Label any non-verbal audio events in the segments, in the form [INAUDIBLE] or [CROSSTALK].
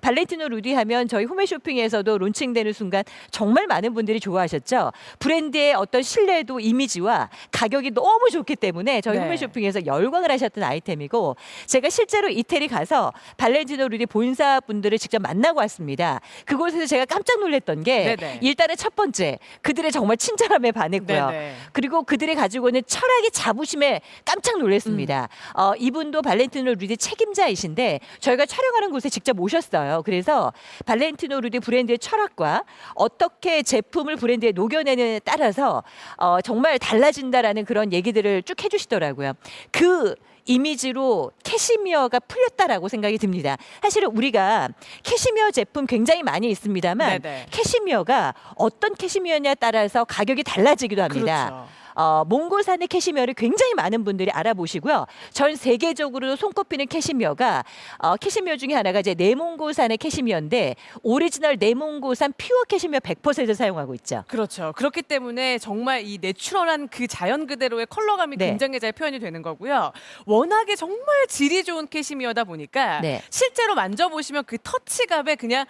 발렌티노 루디 하면 저희 홈쇼핑에서도 론칭되는 순간 정말 많은 분들이 좋아하셨죠. 브랜드의 어떤 신뢰도 이미지와 가격이 너무 좋기 때문에 저희 네. 홈쇼핑에서 열광을 하셨던 아이템이고 제가 실제로 이태리 가서 발렌티노 루디 본사 분들을 직접 만나고 왔습니다. 그곳에서 제가 깜짝 놀랐던 게 네네. 일단은 첫 번째 그들의 정말 친절함에 반했고요. 네네. 그리고 그들이 가지고 있는 철학의 자부심에 깜짝 놀랐습니다. 음. 어, 이분도 발렌티노 루디 책임자이신데 저희가 촬영하는 곳에 직접 모셨어요. 그래서 발렌티노 루디 브랜드의 철학과 어떻게 제품을 브랜드에 녹여내느냐에 따라서 어, 정말 달라진다라는 그런 얘기들을 쭉 해주시더라고요. 그 이미지로 캐시미어가 풀렸다라고 생각이 듭니다. 사실은 우리가 캐시미어 제품 굉장히 많이 있습니다만 네네. 캐시미어가 어떤 캐시미어냐에 따라서 가격이 달라지기도 합니다. 그렇죠. 어, 몽골산의 캐시미어를 굉장히 많은 분들이 알아보시고요. 전 세계적으로 손꼽히는 캐시미어가 어, 캐시미어 중에 하나가 이제 내몽고산의 캐시미어인데 오리지널 내몽고산 퓨어 캐시미어 100% 사용하고 있죠. 그렇죠. 그렇기 때문에 정말 이 내추럴한 그 자연 그대로의 컬러감이 네. 굉장히 잘 표현이 되는 거고요. 워낙에 정말 질이 좋은 캐시미어다 보니까 네. 실제로 만져보시면 그 터치감에 그냥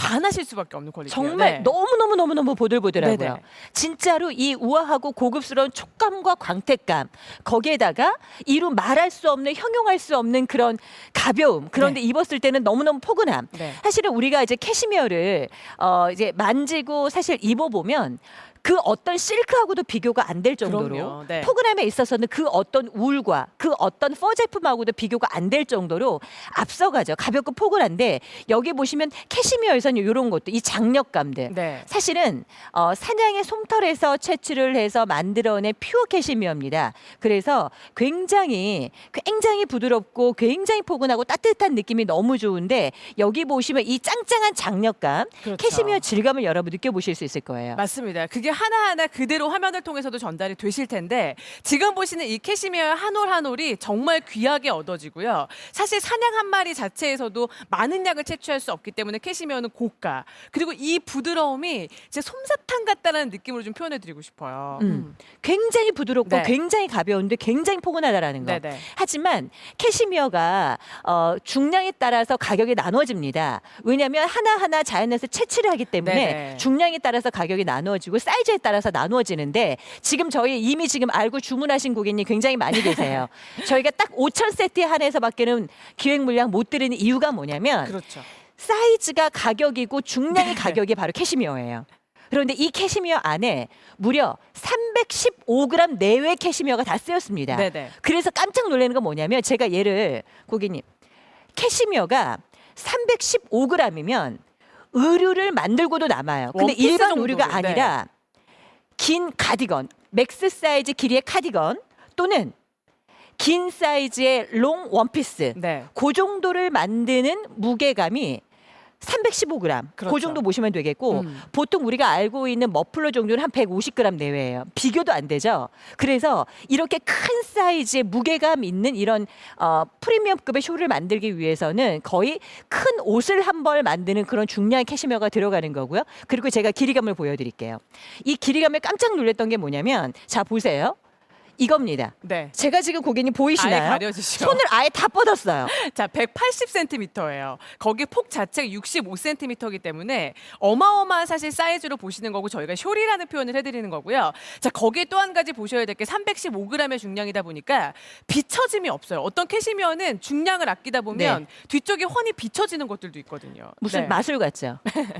반하실 수밖에 없는 퀄리티예요. 정말 네. 너무 너무 너무 너무 보들보들하고요. 네네. 진짜로 이 우아하고 고급스러운 촉감과 광택감 거기에다가 이루 말할 수 없는 형용할 수 없는 그런 가벼움. 그런데 입었을 때는 너무 너무 포근함. 네. 사실은 우리가 이제 캐시미어를 어 이제 만지고 사실 입어보면 그 어떤 실크하고도 비교가 안 될 정도로. 네. 포근함에 있어서는 그 어떤 울과 그 어떤 퍼 제품하고도 비교가 안 될 정도로 앞서가죠. 가볍고 포근한데 여기 보시면 캐시미어에서는 이런 것도 이 장력감들 네. 사실은 어, 사냥의 솜털에서 채취를 해서 만들어낸 퓨어 캐시미어입니다. 그래서 굉장히 굉장히 부드럽고 굉장히 포근하고 따뜻한 느낌이 너무 좋은데 여기 보시면 이 짱짱한 장력감, 그렇죠. 캐시미어 질감을 여러분 느껴보실 수 있을 거예요. 맞습니다. 그게 하나하나 그대로 화면을 통해서도 전달이 되실 텐데 지금 보시는 이 캐시미어 한 올 한 올이 정말 귀하게 얻어지고요. 사실 사냥 한 마리 자체에서도 많은 양을 채취할 수 없기 때문에 캐시미어는 고가. 그리고 이 부드러움이 제 솜사탕 같다라는 느낌으로 좀 표현해 드리고 싶어요. 음. 굉장히 부드럽고 네. 굉장히 가벼운데 굉장히 포근하다라는 거. 네네. 하지만 캐시미어가 어, 중량에 따라서 가격이 나눠집니다. 왜냐하면 하나하나 자연에서 채취를 하기 때문에 네네. 중량에 따라서 가격이 나누어지고 사이 즈에 따라서 나누어지는데 지금 저희 이미 지금 알고 주문하신 고객님 굉장히 많이 계세요. [LAUGHS] 저희가 딱 5천 세트에 한해서밖에는 기획 물량 못 드리는 이유가 뭐냐면 그렇죠. 사이즈가 가격이고 중량이 가격이 바로 캐시미어예요. 그런데 이 캐시미어 안에 무려 315g 내외 캐시미어가 다 쓰였습니다. 네네. 그래서 깜짝 놀라는 건 뭐냐면 제가 얘를 고객님 캐시미어가 315g이면 의류를 만들고도 남아요. 근데 일반 정도로, 의류가 네. 아니라 긴 카디건, 맥스 사이즈 길이의 카디건 또는 긴 사이즈의 롱 원피스 네. 그 정도를 만드는 무게감이 315g. 그 그렇죠. 정도 보시면 되겠고 음. 보통 우리가 알고 있는 머플러 정도는 한 150g 내외예요. 비교도 안 되죠. 그래서 이렇게 큰 사이즈의 무게감 있는 이런 어, 프리미엄급의 쇼를 만들기 위해서는 거의 큰 옷을 한 벌 만드는 그런 중량의 캐시미어가 들어가는 거고요. 그리고 제가 길이감을 보여드릴게요. 이 길이감에 깜짝 놀랐던 게 뭐냐면 자 보세요. 이겁니다. 네. 제가 지금 고객님 아예 보이시나요? 가려주시죠. 손을 아예 다 뻗었어요. [LAUGHS] 자, 180cm예요. 거기 폭 자체가 65cm이기 때문에 어마어마한 사실 사이즈로 보시는 거고 저희가 쇼리라는 표현을 해드리는 거고요. 자, 거기에 또 한 가지 보셔야 될 게 315g의 중량이다 보니까 비처짐이 없어요. 어떤 캐시미어는 중량을 아끼다 보면 뒤쪽에 훤히 비처지는 것들도 있거든요. 무슨 네. 마술 같죠? [LAUGHS]